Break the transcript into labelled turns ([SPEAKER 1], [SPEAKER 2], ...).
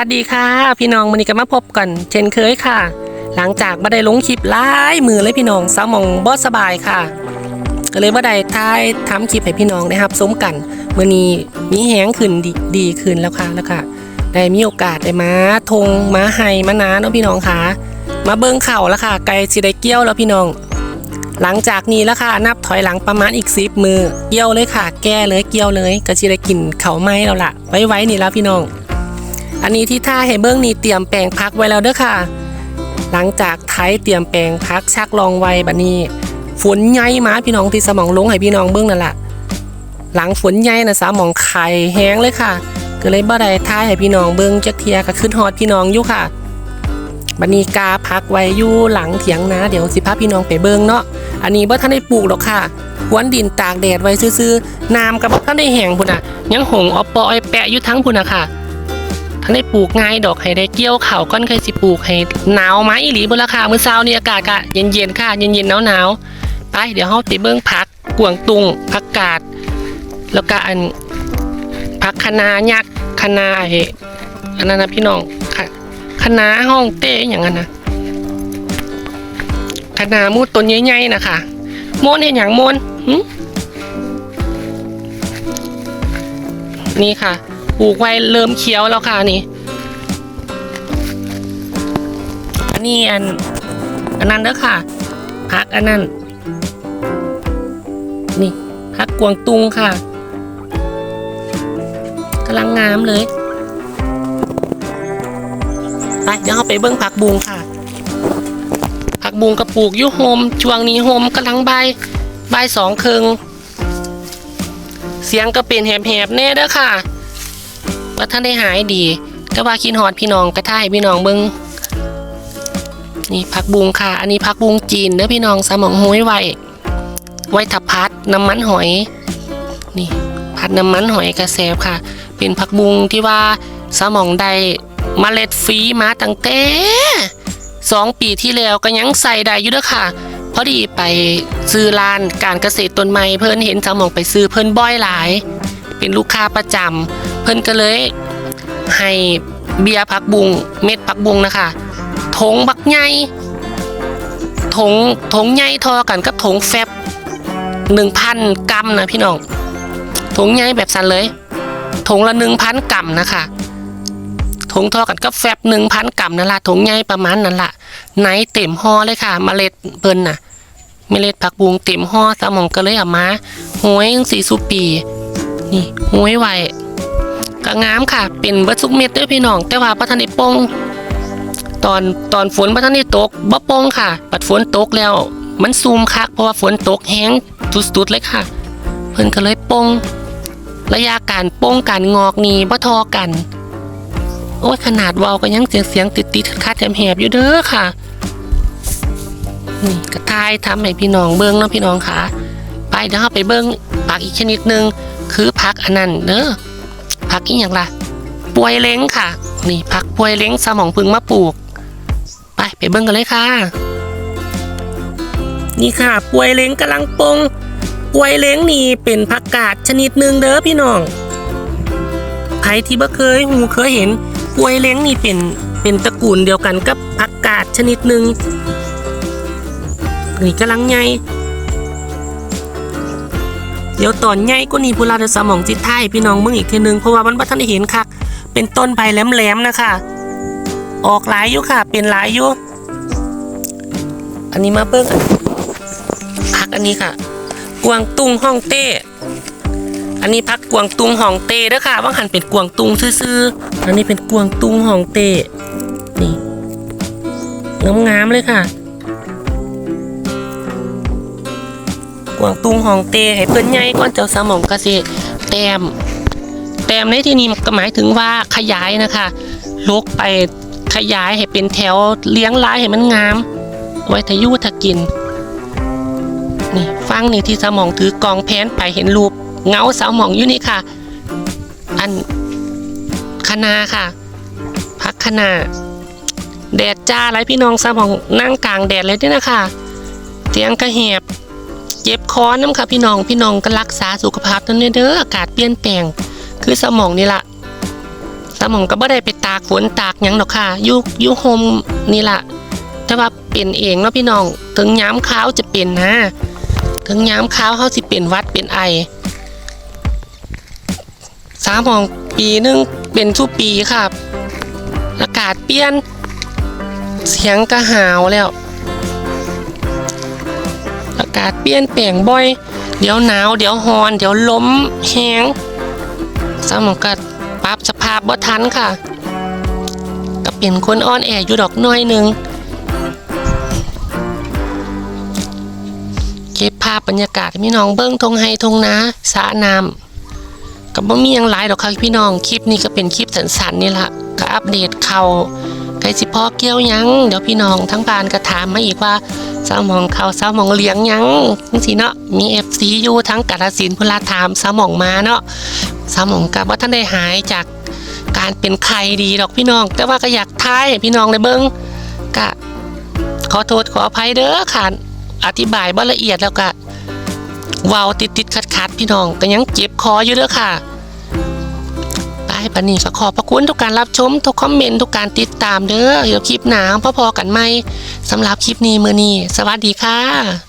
[SPEAKER 1] วัสดีค่ะ พี่น้องวันนี้ก็มาพบกันเช่นเคยค่ะ หลังจากบ่ได้ลงคลิปหลายมือเลยพี่น้องเสาวหมองบ่สบายค่ะ ก็เลยบ่ได้ทายทำคลิปให้พี่น้องนะครับสมกันมื้อนี้มีแหงขึ้นดีดีขึ้นแล้วค่ะแล้วค่ะได้มีโอกาสได้มาทงมาไห้มานาเนาะพี่น้องค่ะมาเบิ่งเข่าแล้วค่ะ ไกลสิได้เกี่ยวแล้วพี่น้อง หลังจากนี้แล้วค่ะนับถอยหลังประมาณอีกสิบมือเกี่ยวเลยค่ะ แก้เลยเกี่ยวเลยก็สิได้กินเข่าไม้แล้วล่ะ ไว้ไว้นี่แล้วพี่น้อง อันนี้ที่ท่าให้เบิ้งนี่เตรียมแปลงพักไว้แล้วเด้อค่ะ หลังจากไทยเตรียมแปลงพักชักลองไว้บัดนี้ ฝนใหญ่มาพี่น้องที่สมองลงให้พี่น้องเบิ้งนั่นแหละหลังฝนใหญ่นะสามองไข่แห้งเลยค่ะ ก็เลยบ่ได้ท่ายให้พี่น้องเบิ้งจักเทียก็ขึ้นฮอดพี่น้องอยู่ค่ะบันนี้กาพักไว้อยู่หลังเถียงนาเดี๋ยวสิพาพี่น้องไปเบิ่งเนาะอันนี้บ่ทันได้ปลูกหรอกค่ะหวนดินตากแดดไว้ซื่อๆน้ำก็บ่ทันได้แห้งพุ่นน่ะยังหงออปออ้อยแปะอยู่ทั้งพุ่นน่ะค่ะ ทันได้ปลูกง่ายดอกให้ได้เกี่ยวเขาก่อนเคยสิปลูกให้หนาวไหมอีหลีบ่ล่ะค่ะมื้อเช้านี่อากาศก็เย็นๆค่ะเย็นๆหนาวๆไปเดี๋ยวเฮาไปเบิ่งผักกวางตุงผักกาด แล้วก็อันผักคะนายักษ์คะนาไอ้อันนั้นนะพี่น้องค่ะนาห้องเต้อย่างนั้นนะคณะมูดต้นใหญ่ๆนะคะโมนเห็นอย่างโมนนี่ค่ะ ปลูกไว้เริ่มเขียวแล้วค่ะนี่อันนี้อันอันนั้นเด้อค่ะพักอันนั้นนี่พักกวางตุงค่ะกำลังงามเลยไปเดี๋ยวเราไปเบิ้งผักบุงค่ะ ผักบุงกระปลูกยุโฮมช่วงนี้โฮมกำลังใบใบสองครึ่งเสียงก็เป็นแหบๆแน่เด้อค่ะ ว่าท่านได้หายดี แต่ว่าคินฮอดพี่น้องกระท่ายพี่น้องเบิงนี่ผักบุงค่ะ อันนี้ผักบุงจีนเด้อพี่น้องสมองห้วยไว้ไว้ทับพัดน้ำมันหอย นี่พัดน้ำมันหอยกระแสบค่ะ เป็นผักบุงที่ว่าสมองได้เมล็ดฟรีมาตั้งแต่สองปีที่แล้วก็ยังใส่ได้อยู่เด้อค่ะพอดีไปซื้อร้านการเกษตรต้นไม้เพิ่นเห็นสมองไปซื้อเพิ่นบ่อยหลาย เป็นลูกค้าประจำ พิ่นก็เลย ให้เบียร์ผักบุงเม็ดผักบุงนะคะถงบักใหญ่ถงถงใหญ่ทอกันกับถงแฟบหนึ่งพันกรัมนะพี่น้องถงใหญ่แบบสันเลยถงละหนึ่งพันกรัมนะคะถงทอกันกับแฟบหนึ่งพันกรัมนั่นละถงใหญ่ประมาณนั้นละไหนเต็มห่อเลยค่ะเมล็ดเพิ่นน่ะเมล็ดผักบุงเต็มห่อสมองก็เลยเอามาห้วยงสี่สุปีนี่ห้วยไว้ ก็งามค่ะ เป็นเบิดซุกเม็ดเด้วยพี่น้อง แต่ว่าพระทันได้ปงตอนตอนฝนพระทันได้ตกบ่โปงค่ะปัดฝนตกแล้ว มันซูมคัก เพราะว่าฝนตกแห้งสุดๆเลยค่ะ เพิ่นก็เลยปงระยะการป้งการงอกนี่บ่ทอกัน โอ้ยขนาดวาก็ยังเสียงเสียงติดติดคัดๆแหบอยู่เด้อค่ะนี่กระทายทำให้พี่น้องเบิ้งเนาะพี่น้องค่ะ ไปเดี๋ยวเราไปเบิ้งผักอีกชนิดหนึ่งคือผักอันนั้นเด้อ ผักอีกอย่างล่ะป่วยเล้งค่ะ นี่ผักป่วยเล้งสมองพึงมาปลูก ไปไปเบิ้งกันเลยค่ะ นี่ค่ะป่วยเล้งกำลังปงป่วยเล้งนี่เป็นผักกาดชนิดหนึ่งเด้อพี่น้องใครที่บ่เคยหูเคยเห็นป่วยเล้งนี่เป็นเป็นตระกูลเดียวกันกับผักกาดชนิดหนึ่งนี่กำลังใหญ่ เดี๋ยวตอนใหญ่ก็นี่พูลาจะสมองจิตไทยพี่น้องเบิ่งอีกทีนึงเพราะว่ามันบ่ทันได้เห็นคักเป็นต้นใบแหลมๆนะคะ ออกหลายอยู่ค่ะ เป็นหลายอยู่อันนี้มาเบิ่งพักอันนี้ค่ะ กวางตุ้งฮ่องเต้ อันนี้พักกวางตุ้งฮ่องเต้เด้อค่ะว่าหันเป็นกวางตุ้งซื่อๆอันนี้เป็นกวางตุ้งฮ่องเต้นี่งามๆเลยค่ะ กวางตุงหองเตให้เพิ่นใหญ่ก่อนเจ้าสมองเกษตรแต้มแต้มในที่นี้ก็หมายถึงว่าขยายนะคะลกไปขยายให้เป็นแถวเลี้ยงรายให้มันงาม ไว้ทะยุทะกินนี่ฟังนี่ที่สมองถือกองแผนไปเห็นรูปเงาสมองอยู่นี่ค่ะ อันคณาค่ะพักคณาแดดจ้าไรพี่น้องสมองนั่งกลางแดดเลยด้วยนะคะเสียงกระแหบเจ็บ คอน้ำค่ะพี่น้องพี่น้องก็รักษาสุขภาพนั่นเด้ออากาศเปลี่ยนแปลง คือสมองนี่ละสมองก็บ่ได้ไปตากฝนตากหยังดอกค่ะยู่อยู่โฮมนี่ละแต่ว่าเป็นเองเนาะพี่น้อง ถึงย้ำข้าวจะเป็นนะ ถึงย้ำข้าวเขาสิเป็นวัดเป็นไอสามองปีหนึงเป็นทุกปีครับ อากาศเปลี่ยน เสียงก็หาวแล้วากาศเปลี่ยนแปลงบ่อย เดี๋ยวหนาว เดี๋ยวฮอน เดี๋ยวล้มแห้งสมองก็ปรับสภาพบ่ทันค่ะก็เป็นคนอ่อนแออยู่ดอกน้อยหนึ่งเก็บภาพบรรยากาศพี่น้องเบิ้งทงไฮทงนาสระน้ำกับบ่มียังหลายดอกค่ะพี่น้องคลิปนี้ก็เป็นคลิปสั้นๆนี่ละก็อัปเดตเขาไก่สิพอเกี่ยวยัง เดี๋ยวพี่น้องทั้งบ้านก็ถามมาอีกว่า สาวหมองเขาเสาวหมองเลี้ยงยังจังซี่เนาะมี FC อยู่ทั้งกาฬสินพุนลาถามเสาวหมองมาเนาะเสาวหมองกับว่าท่านได้หายจากการเป็นไข้ดีดอกพี่น้อง แต่ว่าก็อยากทายพี่น้องได้เบิ่งก็ขอโทษขออภัยเด้อค่ะอธิบายบ่ละเอียดแล้วก็เว้าติดติดขัดขัดพี่น้องก็ยังเจ็บคออยู่เด้อค่ะ ไปปันนี้ก็ขอบพระคุณทุกการรับชม ทุกคอมเมนต์ทุกการติดตามเด้อเดี๋ยวคลิปหนาพอๆกันไหมสำหรับคลิปนี้มือนี้สวัสดีค่ะ